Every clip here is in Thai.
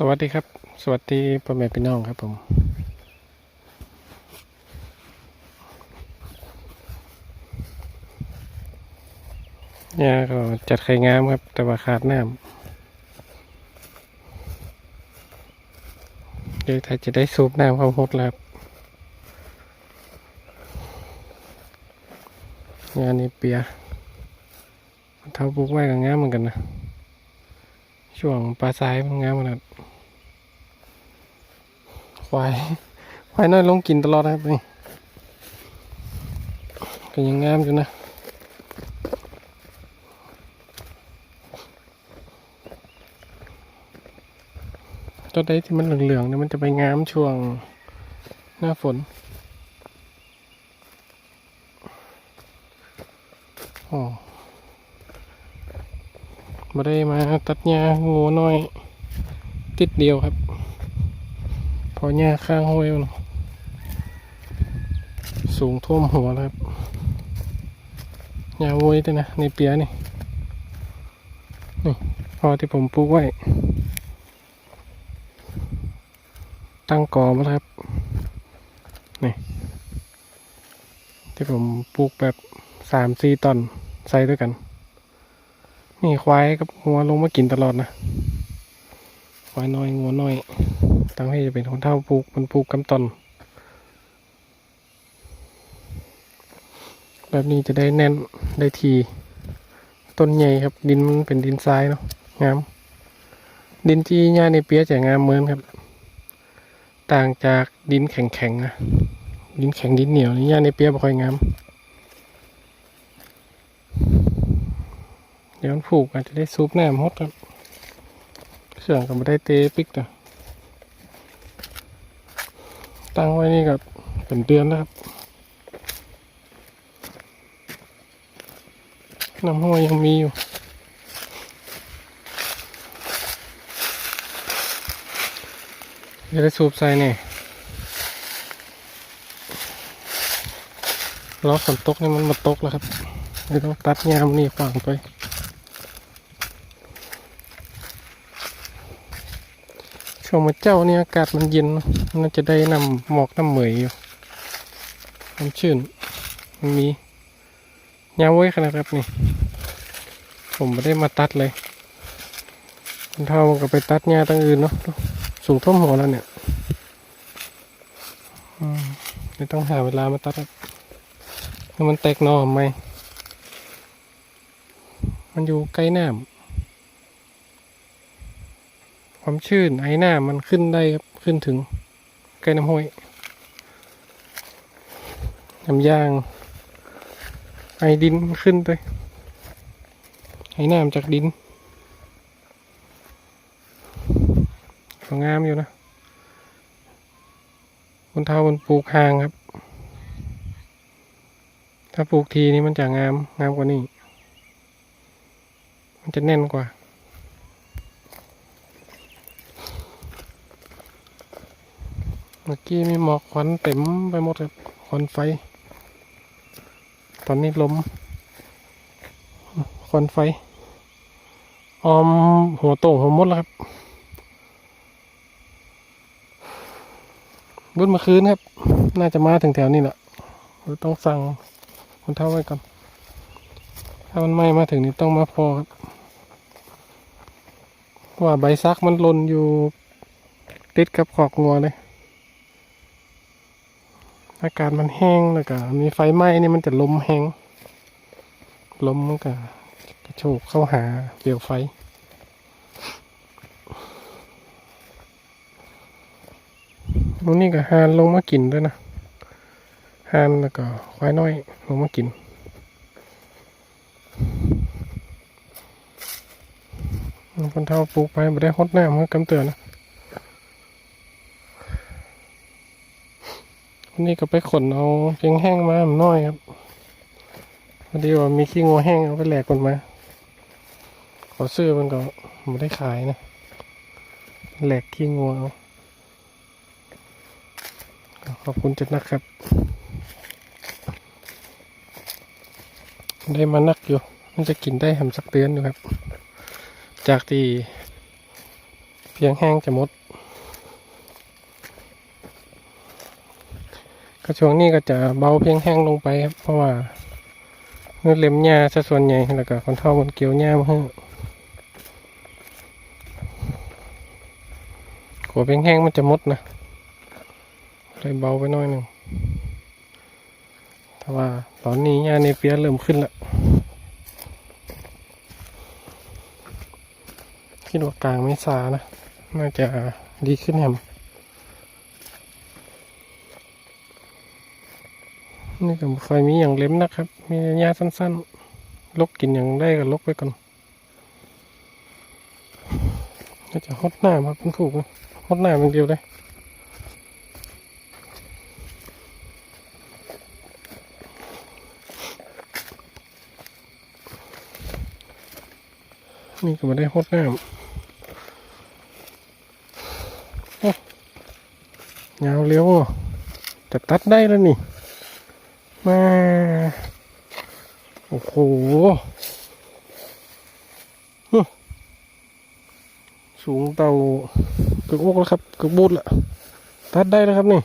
สวัสดีครับ สวัสดีพ่อแม่พี่น้องครับผม เนี่ยก็จัดไข่งามครับ แต่ว่าขาดน้ำเดี๋ยวถ้าจะได้สูบน้ำเข้าหดแล้วครับงานนี้เปียเท้าปลูกไว้ก็งามเหมือนกันนะช่วงปลาทรายมันงามขนาด ควายควายน้อยลงกินตลอดครับนี่ก็ยังงามอยู่นะตัวใดที่มันเหลืองๆเนี่ยมันจะไปงามช่วงหน้าฝนโอ้มาได้มาตัดหญ้างูน้อย ติดเดียวครับ พอหญ้าข้างห้วยสูงท่วมหัวแล้วครับหญ้าโวยด้วยนะ ในเปียนี่นี่ พอที่ผมปลูกไว้ ตั้งกอมาแล้วครับ นี่ ที่ผมปลูกแบบสามสี่ตอนใส่ด้วยกัน นี่ควายกับงัวลงมากินตลอดนะ ควายน้อยงัวน้อย ตั้งให้จะเป็นคนเท่าปลูกมันปลูกกำตอนแบบนี้จะได้แน่นได้ทีต้นใหญ่ครับ ดินมันเป็นดินทรายเนาะงาม ดินที่หญ้าในเปียจะงามเหมือนครับ ต่างจากดินแข็งๆนะดินแข็งดินเหนียวนี่หญ้าในเปียบ่ค่อยงามเดี๋ยวมันผูกอาจจะได้ซุปแหนมฮดครับเครื่องก็ไม่ได้เตะปิกนะ ตั้งไว้นี่ก็เป็นเดือนแล้วครับน้ำห้วยยังมีอยู่เดี๋ยวได้สูบใส่เนี่ยล้อฝนตกนี่มันมาตกแล้วครับเดี๋ยต้องตัดยามนี่ฝังไป ช่วงมาเจ้านี่อากาศมันเย็นเนอะมันน่าจะได้นำหมอกน้ำเหมยอยู่มันชื่นมันมียามไว้ขนาดครับนี่ ผมไม่ได้มาตัดเลยคนเท่ามันก็ไปตัดหญ้าตั้งอื่นเนาะสูงท่วมหัวแล้วเนี่ยอืมไม่ต้องหาเวลามาตัดครับมันแตกหนอไหมมันอยู่ใกล้น้ำ ความชื้นไอ้น้ำมันขึ้นได้ครับ ขึ้นถึงใกล้น้ำห้วยน้ำยาง ไอดินขึ้นไปไอ้น้ำจากดินก็งามอยู่นะคนเท่าคนปลูกห่างครับ ถ้าปลูกทีนี้มันจะงามงามกว่านี้ มันจะแน่นกว่า มื่อกี้มีหมอกควันเต็มไปหมดครับควันไฟ ตอนนี้ลมควันไฟ ออมหัวโต่งหัวมดแล้วครับบุญเมื่อคืนครับ น่าจะมาถึงแถวนี้แหละเราต้องสั่งคนเท่าไว้ก่อน ถ้ามันไม่มาถึงนี่ต้องมาพอครับ ว่าใบซักมันหล่นอยู่ติดกับขอกงัวเลย อากาศมันแห้งแล้วก็มีไฟไหม้นี่มันจะลมแห้งลมมันก็กระโชกเข้าหาเปลวไฟนู่นนี่ก็หานลงมากินด้วยนะหานแล้วก็ควายน้อยลงมากินคนเท่าปลูกไปไม่ได้ฮดน้ำเมื่อกำเตือนนะ นนี้ก็ไปขนเอาเพียงแห้งมาหน่อยครับพอดีว่ามีขี้งัวแห้งเอาไปแหลกคนมาขอซื้อมันก็ไม่ได้ขายนะแหลกขี้งัวเอาขอบคุณจัดนะครับ ได้มานักอยู่ มันจะกินได้ทำสักเดือนอยู่ครับ จากที่เพียงแห้งจะมด ก็ช่วงนี้ก็จะเบาเพียงแห้งลงไปครับ เพราะว่าเมื่อเล็มหญ้าซะส่วนใหญ่แล้วก็คนเท่าคนเกี่ยวหญ้ามาให้ขัวเพียงแห้งมันจะมดนะเลยเบาไปน่อยหนึ่งแต่ว่าตอนนี้หญ้าในเปียเริ่มขึ้นละคิดว่ากลางไม่ซานะ น่าจะดีขึ้นแฮม นี่ก็ไฟมีอย่างเล็มนะครับ มีหญ้าสั้นๆ ลกกินอย่างได้ก็ลกไปก่อนน่าจะฮดหน้ามาเป็นคู่ฮดหน้าเป็นเดียวเลยนี่ก็มาได้ฮดหน้าโอ้ยาวเลี้ยวจะตัดได้แล้วนี่ มาโอ้โหสูงเตาเกือบอกแล้วครับเกือบบูดละตัดได้แล้วครับนี่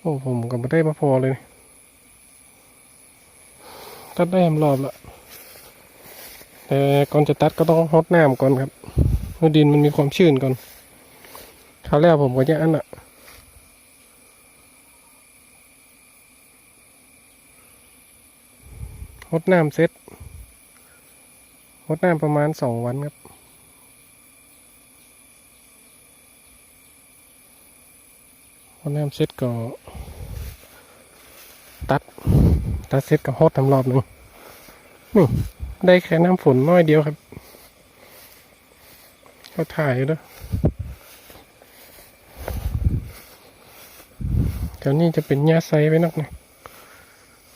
โอ้ผมก็ไม่ได้มาพอเลย ตัดได้ทำรอบละแต่ก่อนจะตัดก็ต้องฮดน้ำก่อนครับเมื่อดินมันมีความชื้นก่อนคราวแรกผมก็จะอันน่ะ รดน้ำเซ็ตรดน้ำประมาณสองวันครับรดน้ำเซ็ตก็ตัด ตัดเซ็ตก็ฮดทำรอบหนึ่งนี่ได้แค่น้ำฝนน้อยเดียวครับ ก็ถ่ายด้วแถวนี้จะเป็นหญ้าไซไว้นักหน่อย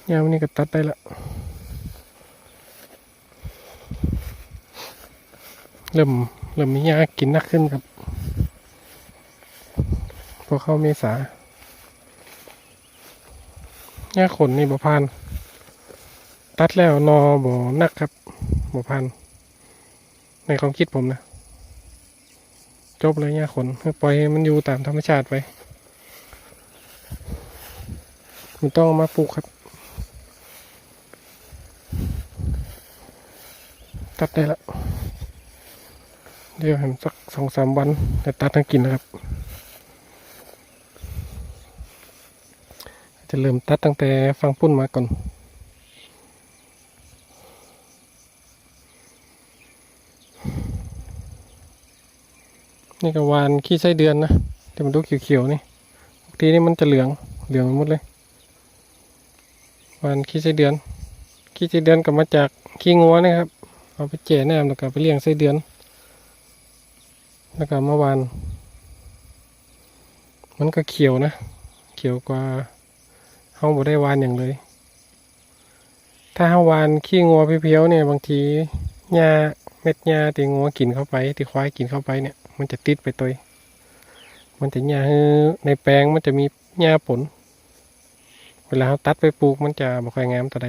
หญ้าวันนี้ก็ตัดได้ละ เริ่มเริ่มมียากินนักขึ้นครับ พอเข้าเมษาหญ้าขนนี่บ่พานตัดแล้วนอบ่นักครับบ่พานในความคิดผมนะ จบเลยหญ้าขนปล่อยมันอยู่ตามธรรมชาติไปไม่ต้องมาปลูกครับ ตัดได้แล้ว เดี๋ยวเห็นสักสองสามวันจะตัดทั้งกินนะครับ จะเริ่มตัดตั้งแต่ฟังปุ้นมาก่อนนี่ก็วานขี้ไส้เดือนนะแต่มันดูเขียวๆนี่ทีนี่มันจะเหลืองเหลืองหมดเลยวานขี้ไส้เดือน ขี้ไส้เดือนก็มาจากขี้งัวนะครับ เอาไปแจ่แนมแล้วก็ไปเลี้ยงไส้เดือน แล้วก็เมื่อวาน มันก็เขียวนะ เขียวกว่าเฮาบ่ได้วานอย่างเลย ถ้าเฮาวานขี้งัวเพียวๆเนี่ยบางทีหญ้าเม็ดหญ้าที่งัวกินเข้าไปที่ควายกินเข้าไปเนี่ย มันจะติดไปตัวมันจะหญ้าในแปลงมันจะมีหญ้าผล เวลาเราตัดไปปลูกมันจะบ่ค่อยงามตัวใด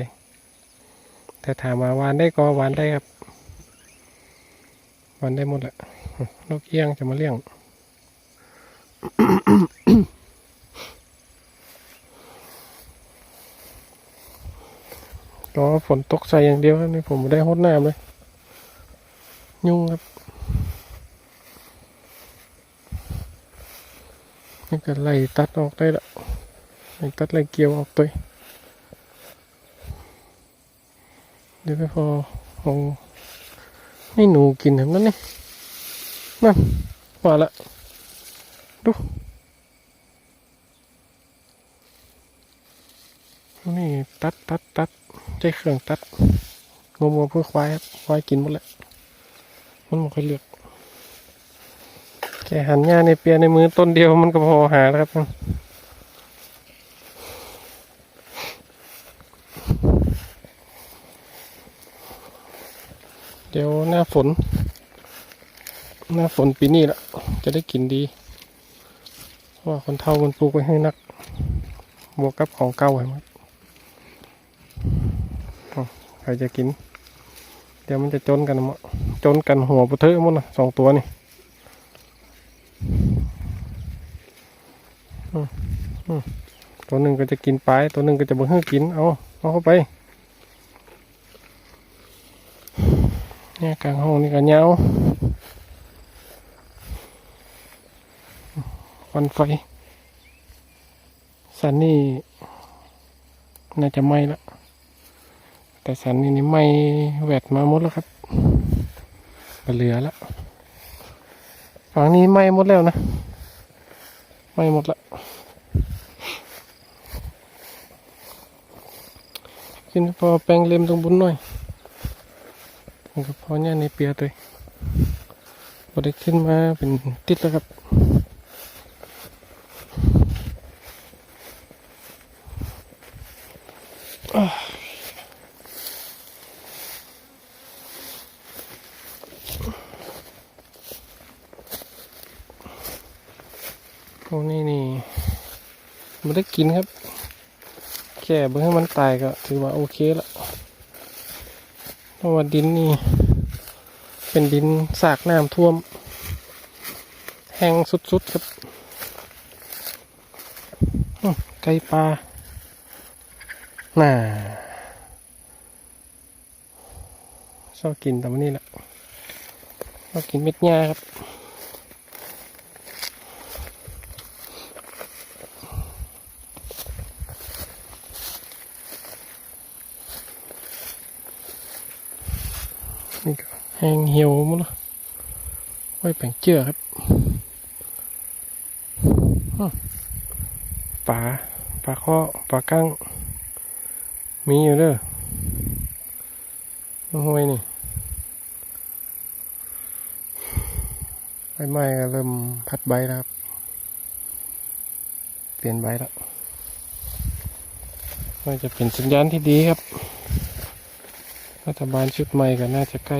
แต่ถามว่าวานได้ก็วานได้ครับ วานได้หมดแหละนกเอี้ยงจะมาเลี้ยง ก็ฝนตกใส่อย่างเดียวครับนี่ผมได้หดน้ำเลย ยุ่งครับนี่ก็ไล่ตัดออกได้ละไล่ตัดไล่เกี่ยวออกตัวเดี๋ยวไปพอเอา ให้หนูกินเห็นนั่นนี่นั่นมาละดูนี่ตัดตัดตัดใช้เครื่องตัดงมๆเพื่อควายครับควายกินหมดแหละมันไม่ค่อยเลือกแค่หันหญ้าในเปียในมือต้นเดียวมันก็พอหาแล้วครับ เดี๋ยวหน้า ฝน หน้าฝนปีนี้ละจะได้กินดีว่าคนเท่ามันปลูกไว้ให้นัก บวกกับของเก่าให้มันใครจะกิน เดี๋ยวมันจะจนกันหมดจนกันหัวปุเทอะหมดนะสองตัวนี่ตัวหนึ่งก็จะกินไป ตัวหนึ่งก็จะบ่ให้กิน เอาเอาเข้าไป เนี่ยกลางห้องนี่ก็เงาควันไฟ สันนี่ น่าจะไหม้ล้วแต่สันนี่นี่ไหม้แหวดมาหมดแล้วครับเหลือแล้วฝั่งนี้ไหม้หมดแล้วนะไหม้หมดละขึ้นพอแปลงเล็มตรงบุญหน่อย มันก็พอเนี่ยในเปียตัวพอได้ขึ้นมาเป็นติดแล้วครับพวกนี้นี่ไม่ได้กินครับ แค่เบื่อให้มันตายก็ถือว่าโอเคละ ราะว่าดินนี่ เป็นดินสากน้ำท่วม แห้งสุดๆครับไก่ปลาน่าชอบกินแต่วันนี้แหละชอบกินเม็ดหญ้าครับ นี่ก็ แห้งเหี่ยวหมดแล้วไว้แป่งเจือครับปลาปลาข้อปลากั้ง มีอยู่เด้อน้องห้วยนี่ใบไม้ก็เริ่มพัดใบแล้วครับ เปลี่ยนใบแล้วน่าจะเป็นสัญญาณที่ดีครับ รัฐบาลชุดใหม่ก็น่าจะใกล้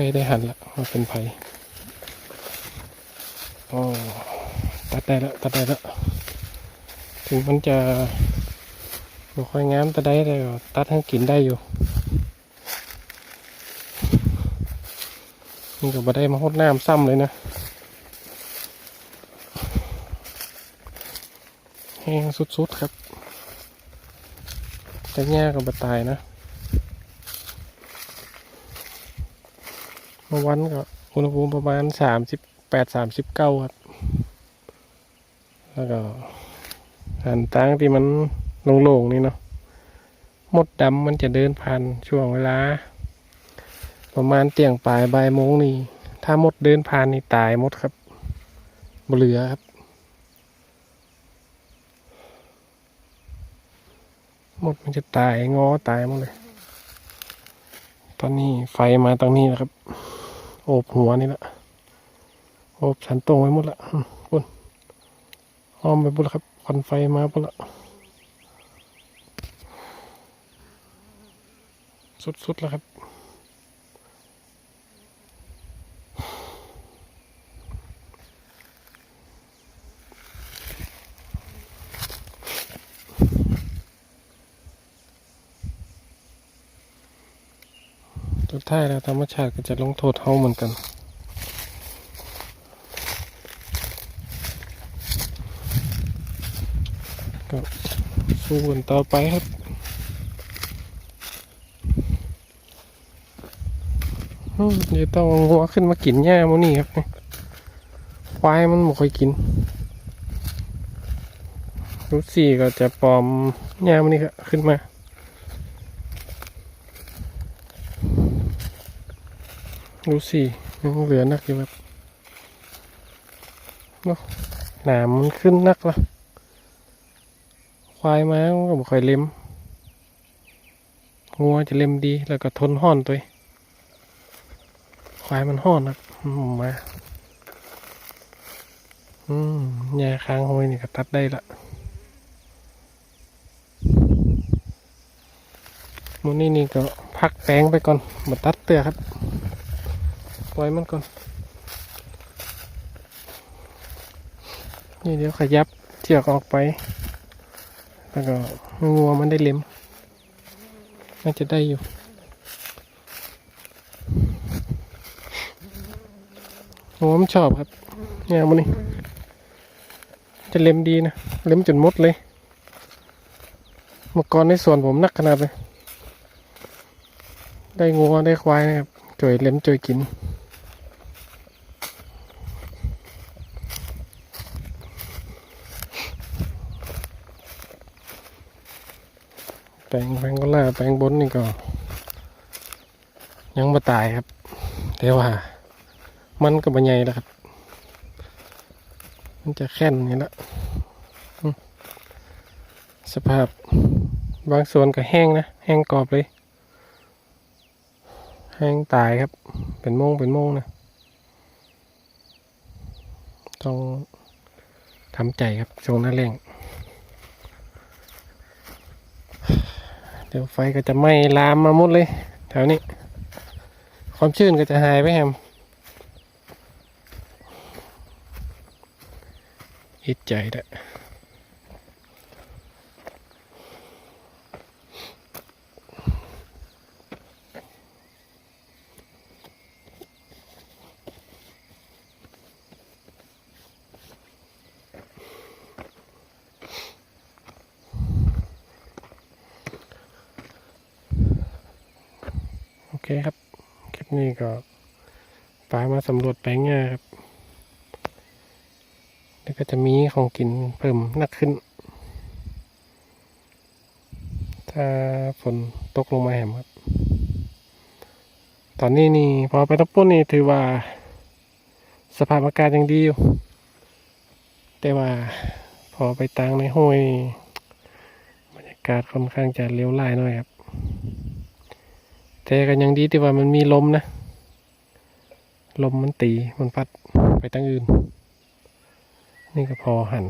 ล้ได้หันละว่าเป็นไผโอ้ตัดได้แล้วตัดได้แล้วถึงมันจะไม่ค่อยงามแต่ได้แต่ตัดให้กินได้อยู่นี่ก็บ่ได้มาหดน้ำซ้ำเลยนะแห้งสุดๆครับแต่หญ้าก็บ่ตายนะ เมื่อวันก็อุณหภูมิประมาณสามสิบแปดสามสิบเก้าครับ แล้วก็หันตั้งที่มันโล่งๆนี่เนาะมดดำมันจะเดินผ่านช่วงเวลา ประมาณเตียงปลายบ่ายโมงนี่ ถ้ามดเดินผ่านนี่ตายมดครับบเหลือครับ มดมันจะตายงอตายหมดเลย ตอนนี้ไฟมาตรงนี้นะครับ อบหัวนี่แหละโอบฉันตรงไว้หมดละปุ่นอ้อมไปหมดแล้วครับควันไฟมาปุ่นละสุดๆแล้วครับ สุดท้ายแล้วธรรมชาติก็จะลงโทษเขาเหมือนกันก็สู้กันต่อไปครับเดี๋ยวต้องเอางัวขึ้นมากินหญ้ามันนี่ครับนี่ควายมันไม่ค่อยกินรูสี่ก็จะปลอมหญ้ามันนี่ก็ขึ้นมา ดูสิยังเหลือนักอยู่แบบเนาะหนามมันขึ้นนักละควายมาก็บ่ค่อยเล็มงัวจะเล็มดีแล้วก็ทนห้อนตัวควายมันห้อนนะมาอืมหญ้าค้างห้อยนี่ก็ตัดได้ละมันนี่นี่ก็พักแปลงไปก่อนมาตัดเตือครับ ปล่อยมันก่อน นี่เดี๋ยวขยับเชือกออกไป แล้วก็งัวมันได้เล็มน่าจะได้อยู่ผมชอบครับ เนี่ยมันนี่จะเล็มดีนะ เล็มจนมดเลยมื่อก่อนในสวนผมนักขนาดเลย ได้งัวได้ควายนะครับจ่วยเล็มจ่วยกิน แปลงแปลงก็ล่าแปลงบนนี่ก็ ยังมาตายครับ แต่ว่า มันก็บ่ใหญ่แล้วครับ มันจะแค่นนี่ละสภาพบางส่วนก็แห้งนะ แห้งกรอบเลย แห้งตายครับ เป็นโมงเป็นโมงนะ ต้องทำใจครับช่วงหน้าแรง เดี๋ยวไฟก็จะไหม้ลามมาหมดเลย แถวนี้ ความชื้นก็จะหายไปแฮมอิดใจแห เคครับ คลิปนี้ก็ปลามาสำรวจแปลงหญ้าครับ แล้วก็จะมีของกินเพิ่มนักขึ้น ถ้าฝนตกลงมาแหมครับ ตอนนี้นี่พอไปทับปุ้นนี่ถือว่าสภาพอากาศยังดีอยู่ แต่ว่าพอไปตางในห้วยบรรยากาศค่อนข้างจะเลี้ยวไล่หน่อยครับ แต่ก็ยังดีที่ว่ามันมีลมนะ ลมมันตีมันพัดไปตั้งอื่น นี่ก็พอหัน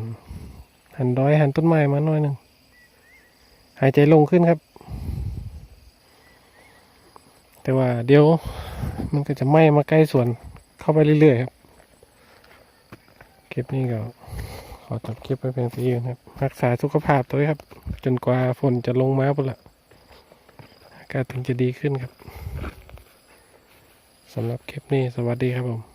หันดอยหันต้นไม้มาหน่อยหนึ่งหายใจลงขึ้นครับ แต่ว่าเดี๋ยวมันก็จะไหม้มาใกล้สวนเข้าไปเรื่อยๆครับคลิปนี้ก็ขอจบคลิปไปเพียงเท่านี้นะครับ รักษาสุขภาพตัวเองครับ จนกว่าฝนจะลงมาพุ่นละ กาศถึงจะดีขึ้นครับสำหรับคลิปนี้สวัสดีครับผม